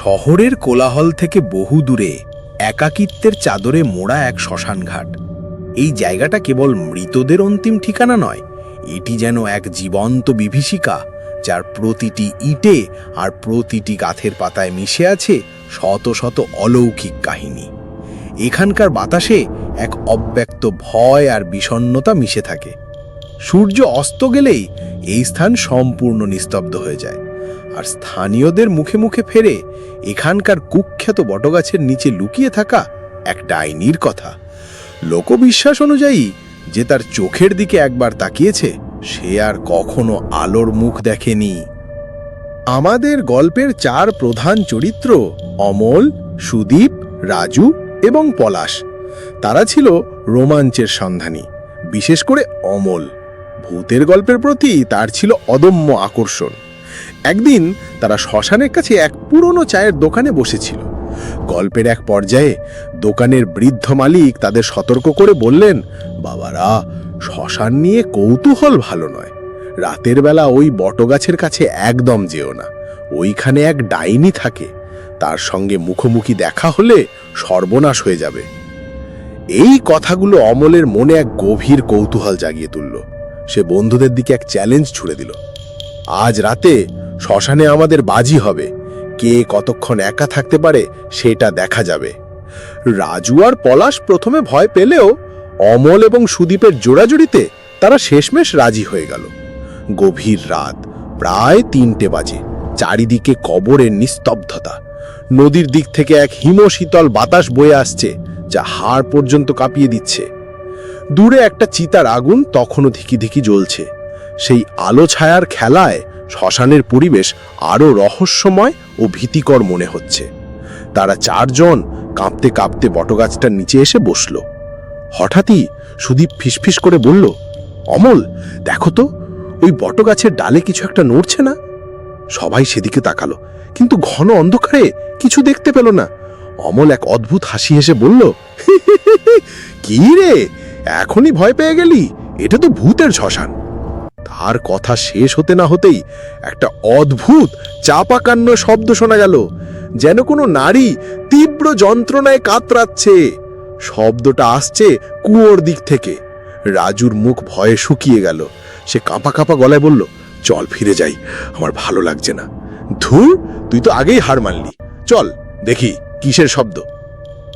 শহরের কোলাহল থেকে বহু দূরে একাকিত্বের চাদরে মোড়া এক শ্মশানঘাট। এই জায়গাটা কেবল মৃতদের অন্তিম ঠিকানা নয়, এটি যেন এক জীবন্ত বিভীষিকা, যার প্রতিটি ইটে আর প্রতিটি গাথের পাতায় মিশে আছে শত শত অলৌকিক কাহিনী। এখানকার বাতাসে এক অব্যক্ত ভয় আর বিষণ্ণতা মিশে থাকে। সূর্য অস্ত গেলেই এই স্থান সম্পূর্ণ নিস্তব্ধ হয়ে যায়। আর স্থানীয়দের মুখে মুখে ফেরে এখানকার কুখ্যাত বটগাছের নিচে লুকিয়ে থাকা এক ডাইনির কথা। লোকবিশ্বাস অনুযায়ী যে তার চোখের দিকে একবার তাকিয়েছে, সে আর কখনো আলোর মুখ দেখেনি। আমাদের গল্পের চার প্রধান চরিত্র অমল, সুদীপ, রাজু এবং পলাশ। তারা ছিল রোমাঞ্চের সন্ধানী, বিশেষ করে অমল। ভূতের গল্পের প্রতি তার ছিল অদম্য আকর্ষণ। একদিন তারা শ্মশানের কাছে এক পুরনো চায়ের দোকানে বসেছিল। গল্পের এক পর্যায়ে দোকানের বৃদ্ধ মালিক তাদের সতর্ক করে বললেন, বাবারা, শ্মশান নিয়ে কৌতূহল ভালো নয়। রাতের বেলা ওই বটগাছের কাছে একদম যেও না। ওইখানে এক ডাইনি থাকে। তার সঙ্গে মুখোমুখি দেখা হলে সর্বনাশ হয়ে যাবে। এই কথাগুলো অমলের মনে এক গভীর কৌতূহল জাগিয়ে তুলল। সে বন্ধুদের দিকে এক চ্যালেঞ্জ ছুড়ে দিল। আজ রাতে শ্মশানে আমাদের বাজি হবে। কে কতক্ষণ একা থাকতে পারে সেটা দেখা যাবে। রাজু আর পলাশ প্রথমে ভয় পেলেও অমল এবং সুদীপের জোড়াজুড়িতে তারা শেষমেশ রাজি হয়ে গেল। গভীর রাত, প্রায় তিনটে বাজে। চারিদিকে কবরের নিস্তব্ধতা। নদীর দিক থেকে এক হিমশীতল বাতাস বয়ে আসছে, যা হাড় পর্যন্ত কাঁপিয়ে দিচ্ছে। দূরে একটা চিতার আগুন তখনও ধিকি ধিকি জ্বলছে। সেই আলো ছায়ার খেলায় শ্মশানের পরিবেশ আরও রহস্যময় ও ভীতিকর মনে হচ্ছে। তারা চারজন কাঁপতে কাঁপতে বটগাছটার নিচে এসে বসল। হঠাৎই সুদীপ ফিসফিস করে বলল, অমল, দেখো তো, ওই বটগাছের ডালে কিছু একটা নড়ছে না? সবাই সেদিকে তাকালো, কিন্তু ঘন অন্ধকারে কিছু দেখতে পেল না। অমল এক অদ্ভুত হাসি হেসে বলল কি রে? এখনই ভয় পেয়ে গেলি? এটা তো ভূতের শ্মশান। তার কথা শেষ হতে না হতেই একটা অদ্ভুত চাপাকান্ন শব্দ শোনা গেল, যেন কোনো নারী তীব্র যন্ত্রণায় কাতরাচ্ছে। শব্দটা আসছে কুয়োর দিক থেকে। রাজুর মুখ ভয়ে শুকিয়ে গেল। সে কাঁপা কাঁপা গলায় বলল, চল ফিরে যাই, আমার ভালো লাগছে না। ধুর, তুই তো আগেই হার মানলি। চল, দেখি কিসের শব্দ?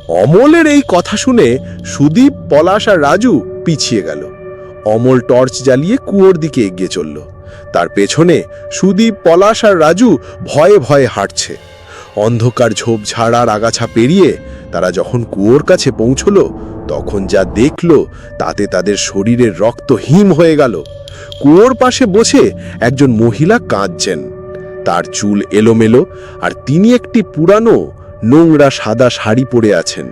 অমলের এই কথা শুনে সুদীপ, পলাশ আর রাজু পিছিয়ে গেল। অমল টর্চ জ্বালিয়ে কুয়োর দিকে এগিয়ে চলল। তার পেছনে সুদীপ, পলাশ আর রাজু ভয়ে ভয়ে হাঁটছে। অন্ধকার ঝোপঝাড় আর আগাছা পেরিয়ে তারা যখন কুয়োর কাছে পৌঁছল, তখন যা দেখল তাতে তাদের শরীরের রক্ত হিম হয়ে গেল। কুয়োর পাশে বসে একজন মহিলা কাঁদছেন। তার চুল এলোমেলো আর তিনি একটি পুরানো নোংরা সাদা শাড়ি পরে আছেন।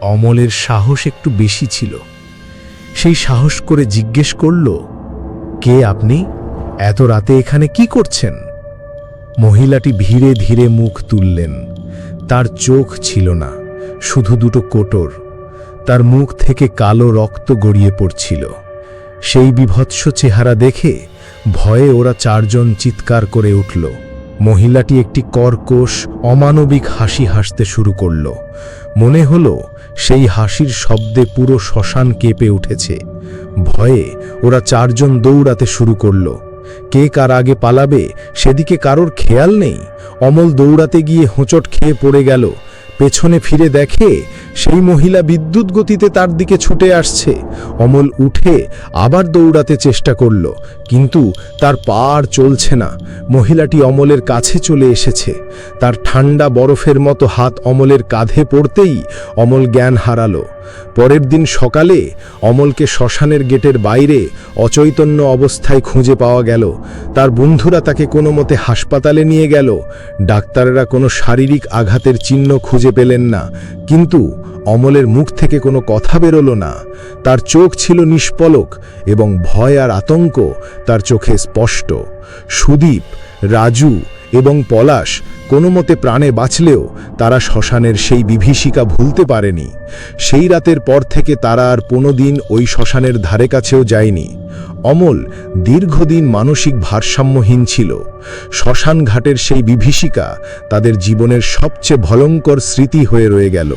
অমলের সাহস একটু বেশি ছিল। সেই সাহস করে জিজ্ঞেস করল, কে আপনি? এত রাতে এখানে কি করছেন? মহিলাটি ধীরে ধীরে মুখ তুললেন। তার চোখ ছিল না, শুধু দুটো কোটর। তার মুখ থেকে কালো রক্ত গড়িয়ে পড়ছিল। সেই বিভৎস চেহারা দেখে ভয়ে ওরা চারজন চিৎকার করে উঠল। মহিলাটি একটি কর্কশ, অমানবিক হাসি হাসতে শুরু করল। মনে হল সেই হাসির শব্দে পুরো শ্মশান কেঁপে উঠেছে। ভয়ে ওরা চারজন দৌড়াতে শুরু করল। কে কার আগে পালাবে সেদিকে কারোর খেয়াল নেই। অমল দৌড়াতে গিয়ে হোঁচট খেয়ে পড়ে গেল। পেছনে ফিরে দেখে সেই মহিলা বিদ্যুৎ গতিতে তার দিকে ছুটে আসছে। অমল উঠে আবার দৌড়াতে চেষ্টা করল, কিন্তু তার পা আর চলছে না। মহিলাটি অমলের কাছে চলে এসেছে। তার ঠান্ডা বরফের মতো হাত অমলের কাঁধে পড়তেই অমল জ্ঞান হারালো। পরের দিন সকালে অমলকে শ্মশানের গেটের বাইরে অচৈতন্য অবস্থায় খুঁজে পাওয়া গেল। তার বন্ধুরা তাকে কোনো মতে হাসপাতালে নিয়ে গেল। ডাক্তাররা কোনো শারীরিক আঘাতের চিহ্ন খুঁজে পেলেন না। কিন্তু অমলের মুখ থেকে কোনো কথা বেরোলো না। তার চোখ ছিল নিষ্পলক এবং ভয় আর আতঙ্ক তার চোখে স্পষ্ট। সুদীপ, রাজু এবং পলাশ কোনো মতে প্রাণে বাঁচলেও তারা শ্মশানের সেই বিভীষিকা ভুলতে পারেনি। সেই রাতের পর থেকে তারা আর কোনোদিন ওই শ্মশানের ধারে কাছেও যায়নি। অমল দীর্ঘদিন মানসিক ভারসাম্যহীন ছিল। শ্মশান ঘাটের সেই বিভীষিকা তাদের জীবনের সবচেয়ে ভয়ঙ্কর স্মৃতি হয়ে রয়ে গেল।